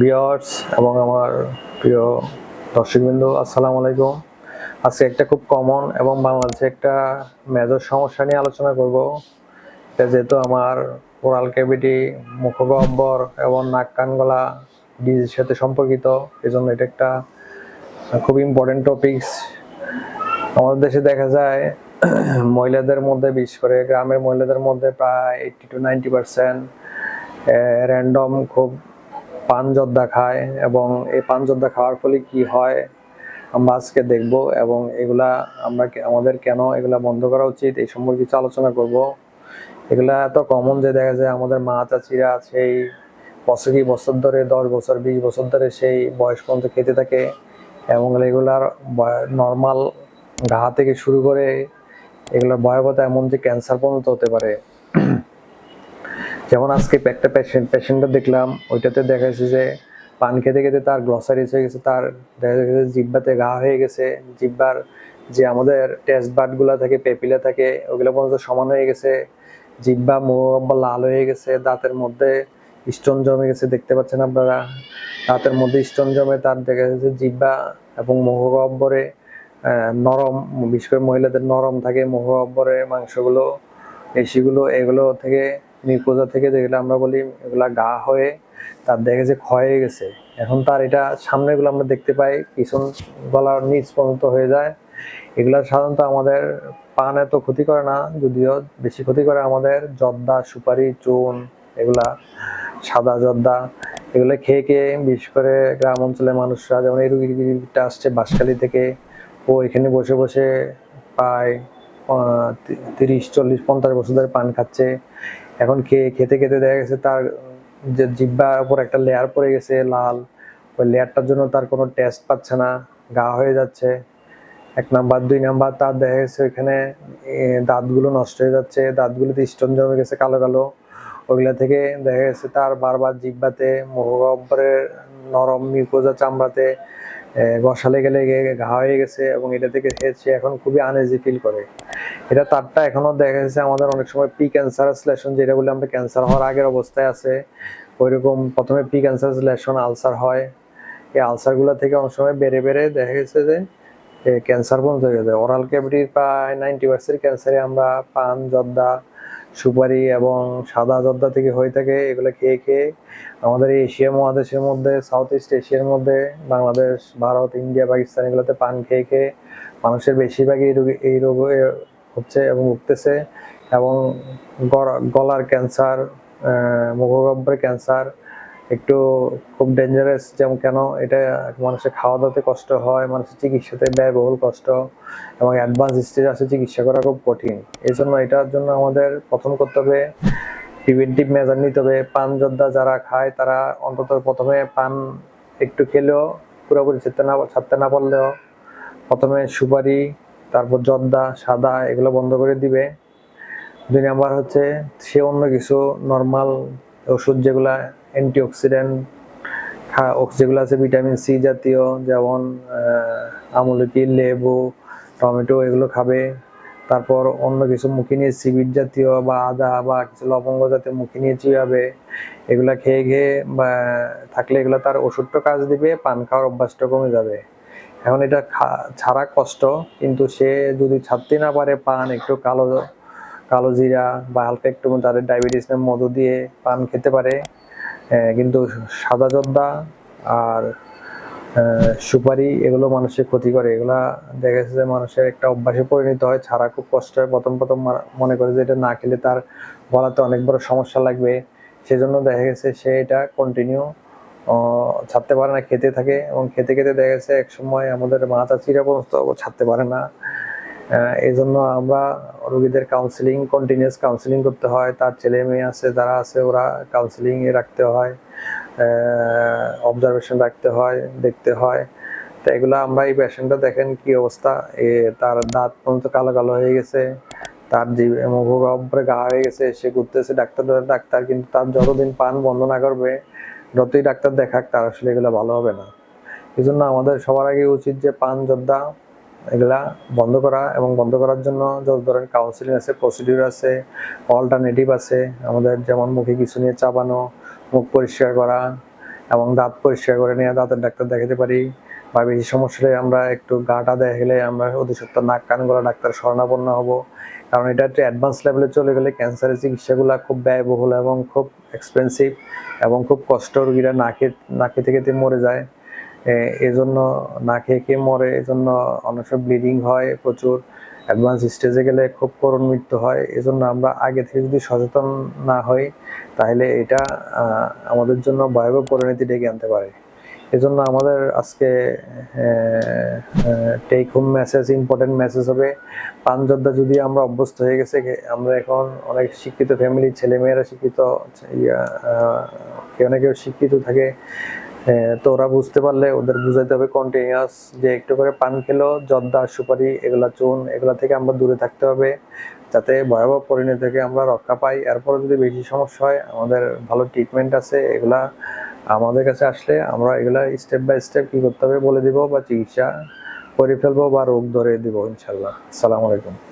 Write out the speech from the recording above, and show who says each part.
Speaker 1: বিয়ার্স এবং আমার প্রিয় দর্শকবৃন্দ, আসসালামু আলাইকুম। আজকে একটা খুব কমন এবং বাংলাদেশে একটা মেজর সমস্যা নিয়ে আলোচনা করব। এটা যেহেতু আমার ওরাল ক্যাভিটি মুখগহ্বর এবং নাক কান গলা ডিজির সাথে সম্পর্কিত, এজন্য এটা একটা খুব ইম্পর্টেন্ট টপিকস আমাদের দেশে দেখা যায়, মহিলাদের মধ্যে, বিশেষ করে গ্রামের মহিলাদের মধ্যে প্রায় eighty to ninety percent random খুব পান জর্দা খায় এবং এই পান জর্দা খাওয়ার ফলে কি হয় আমরা আজকে দেখব এবং এগুলা আমরা আমাদের কেন এগুলা বন্ধ করা উচিত এই সম্পর্কে কিছু আলোচনা করব। এগুলা এত কমন যে দেখা যায় আমাদের মা চাচিরা সেই বছর বছর ধরে, দশ বছর, বিশ বছর ধরে সেই বয়স পর্যন্ত খেতে থাকে এবং এগুলার নর্মাল ঘা থেকে শুরু করে এগুলোর ভয়াবহতা এমন যে ক্যান্সার পর্যন্ত হতে পারে। যেমন আজকে একটা পেশেন্ট পেশেন্টটা দেখলাম ওইটাতে দেখা যাচ্ছে যে পান খেতে খেতে তার গ্লসারিস হয়ে গেছে তার দেখা গেছে জিব্বাতে ঘা হয়ে গেছে জিব্বার যে আমাদের টেস্ট বার্ডগুলা থাকে পেপিলা থাকে ওগুলো পর্যন্ত সমান হয়ে গেছে জিব্বা মুখ লাল হয়ে গেছে দাঁতের মধ্যে স্টোন জমে গেছে দেখতে পাচ্ছেন আপনারা দাঁতের মধ্যে স্টোন জমে তার দেখা যাচ্ছে জিব্বা এবং মুখগহ্বরে আহ, নরম বিশেষ করে মহিলাদের নরম থাকে মুখগহ্বরে মাংসগুলো পেশিগুলো এগুলো থেকে নির্পোজা থেকে যেগুলো আমরা বলি, এগুলা গা হয়ে তার দেখে যে ক্ষয় গেছে। এখন তার এটা সামনেগুলো আমরা দেখতে পাই, পিছন গলার নিচ পর্যন্ত হয়ে যায়। এগুলা সাধারণত আমাদের পান এত ক্ষতি করে না, যদিও বেশি ক্ষতি করে আমাদের জর্দা, সুপারি চুন এগুলা সাদা জর্দা, এগুলো খেয়ে খেয়ে বিশেষ করে গ্রাম অঞ্চলের মানুষরা, যেমন এই রুগীটা আসছে বাঁশখালী থেকে, ও এখানে বসে বসে প্রায় তিরিশ, চল্লিশ, পঞ্চাশ বছর ধরে পান খাচ্ছে। এখন খেয়ে, খেতে খেতে দেখা গেছে তার যে জিব্বার উপর একটা লেয়ার পড়ে গেছে, লাল। ওই লেয়ারটার জন্য তার কোনো টেস্ট পাচ্ছে না, গা হয়ে যাচ্ছে। এক নাম্বার, দুই নাম্বার তার দেখা গেছে ওইখানে দাঁতগুলো নষ্ট হয়ে যাচ্ছে, দাঁতগুলোতে স্টোন জমে গেছে কালো কালো। ওইগুলা থেকে দেখা গেছে তার বারবার জিব্বাতে মুখগহ্বরের নরম মিউকোজা চামড়াতে ঘষালে গেলে ঘা হয়ে গেছে এবং এটা থেকে সে এখন খুবই আনইজি ফিল করে। এটা তারটা এখনও দেখা যাচ্ছে আমাদের অনেক সময় প্রি ক্যান্সারাস লেশন যেটা বলে আমরা ক্যান্সার হওয়ার আগের অবস্থায় আছে, ওইরকম প্রথমে প্রি ক্যান্সারাস লেশন আলসার হয়। এই আলসারগুলো থেকে অনেক সময় বেড়ে বেড়ে দেখা গেছে যে ক্যান্সার পর্যন্ত হয়ে যায়। ওরাল ক্যাভিটির প্রায় নাইনটি পার্সেন্ট ক্যান্সারে আমরা পান, জর্দা সুপারি এবং সাদা জর্দা থেকে হয়ে থাকে এগুলো খেয়ে খেয়ে আমাদের এই এশিয়া মহাদেশের মধ্যে সাউথ ইস্ট এশিয়ার মধ্যে বাংলাদেশ ভারত ইন্ডিয়া পাকিস্তান এগুলোতে পান খেয়ে খেয়ে মানুষের বেশিরভাগই এই রোগে, এই রোগ হচ্ছে এবং উঠতেছে এবং গলার ক্যান্সার মুখগহ্বরের ক্যান্সার একটু খুব ডেঞ্জারাস যেমন কেন? এটা মানুষের খাওয়া দাওয়াতে কষ্ট হয়, মানুষের চিকিৎসাতে ব্যয়বহুল কষ্ট এবং অ্যাডভান্স স্টেজ আছে চিকিৎসা করা খুব কঠিন। এই জন্য এটার জন্য আমাদের প্রথম করতে হবে প্রিভেন্টিভ মেজার নিতে হবে। পান যোদ্ধা যারা খায়, তারা অন্তত প্রথমে পান একটু খেলেও, পুরোপুরি ছাড়তে না ছাড়তে না পারলেও প্রথমে সুপারি, তারপর জর্দা, সাদা এগুলো বন্ধ করে দিবে। দুই নাম্বার হচ্ছে, সে অন্য কিছু নর্মাল ওষুধ যেগুলা অ্যান্টিঅক্সিডেন্ট যেগুলো আছে, ভিটামিন সি জাতীয়, যেমন আমলকি, লেবু, টমেটো, এগুলো খাবে। তারপর অন্য কিছু মুখে নিয়ে সিবিট জাতীয় বা আদা বা কিছু লবঙ্গ জাতীয় মুখে নিয়ে চিবাবে এগুলা খেয়ে খেয়ে থাকলে এগুলো তার ওষুধটা কাজ দিবে, পান খাওয়ার অভ্যাসটা কমে যাবে। এখন এটা ছাড়া কষ্ট, কিন্তু সে যদি ছাড়তে না পারে পান, একটু কালো কালো জিরা বা হালকা একটু যাদের ডায়াবেটিস মধু দিয়ে পান খেতে পারে। কিন্তু সাদা জর্দা আর সুপারি এগুলো মানুষের ক্ষতি করে। এগুলা দেখা যাচ্ছে যে মানুষের একটা অভ্যাসে পরিণত হয়, ছাড়া খুব কষ্ট হয়। প্রথম প্রথম মনে করে যে এটা না খেলে তার গলাতে অনেক বড় সমস্যা লাগবে। সেজন্য দেখা গেছে সে এটা কন্টিনিউ ছাড়তে পারে না, খেতে থাকে। এবং খেতে খেতে দেখা গেছে এক সময় আমাদের মাথা পর্যন্ত ছাড়তে পারে না। এই জন্য আমরা রোগীদের কাউন্সিলিং কন্টিনিউয়াস কাউন্সিলিং করতে হয়। তার ছেলে মেয়ে আছে, যারা আছে, ওরা কাউন্সিলিং এ রাখতে হয় অবজারভেশন রাখতে হয়, দেখতে হয়। তো এগুলো আমরা এই পেশেন্টটা দেখেন কি অবস্থা। এ, তার দাঁত পর্যন্ত কালো কালো হয়ে গেছে, তার মুখগহ্বরে ঘা হয়ে গেছে, সে ঘুরতেছে ডাক্তার ডাক্তার, কিন্তু তার যতদিন পান বন্ধ না করবে, যতই ডাক্তার দেখাক, তার আসলে এগুলো ভালো হবে না। এই জন্য আমাদের সবার আগে উচিত যে পান যোদ্ধা এগুলা বন্ধ করা এবং বন্ধ করার জন্য যত ধরনের কাউন্সিলিং আছে প্রসিডিউর আছে অল্টারনেটিভ আছে, আমাদের যেমন মুখে কিছু নিয়ে চাপানো, মুখ পরিষ্কার করা এবং দাঁত পরিষ্কার করে নিয়ে দাঁতের ডাক্তার দেখাতে পারি বা বেশি সমস্যা হলে আমরা একটু গাটা দেখলে আমরা অতি সত্তর নাক, কান গলা, ডাক্তার শরণাপন্ন হব। কারণ এটা একটা অ্যাডভান্স লেভেলে চলে গেলে ক্যান্সারের চিকিৎসাগুলো খুব ব্যয়বহুল এবং খুব এক্সপেন্সিভ এবং খুব কষ্ট রোগীরা নাকে নাকে থেকে মরে যায়। এজন্য না খেয়ে খেয়ে মরে, এজন্য অনেক সময় ব্লিডিং হয় প্রচুর অ্যাডভান্স স্টেজে গেলে খুব করুণ মৃত্যু হয়, এজন্য আমরা আগে থেকে যদি সচেতন না হই, তাহলে এটা আমাদের জন্য ভয়াবহ পরিণতি ডেকে আনতে পারে। এজন্য আমাদের আজকে take home message important message হবে পানযোদ্ধা যদি আমরা অভ্যস্ত হয়ে গেছে আমরা এখন অনেক শিক্ষিত ফ্যামিলির ছেলেমেয়েরা শিক্ষিত কেউ শিক্ষিত থাকে তো ওরা বুঝতে পারলে ওদের বুঝাইতে হবে কন্টিনিউয়াস যে একটু করে পান খেলো, জর্দা, সুপারি, এগুলা চুন, এগুলা থেকে আমরা দূরে থাকতে হবে, যাতে ভয়াবহ পরিণতি থেকে আমরা রক্ষা পাই। এরপরে যদি বেশি সমস্যা হয়, আমাদের ভালো ট্রিটমেন্ট আছে, এগুলা আমাদের কাছে আসলে আমরা এগুলা স্টেপ বাই স্টেপ কী করতে হবে বলে দিব বা চিকিৎসা করে ফেলব বা রোগ ধরে দিব ইনশাল্লাহ আসসালামু আলাইকুম।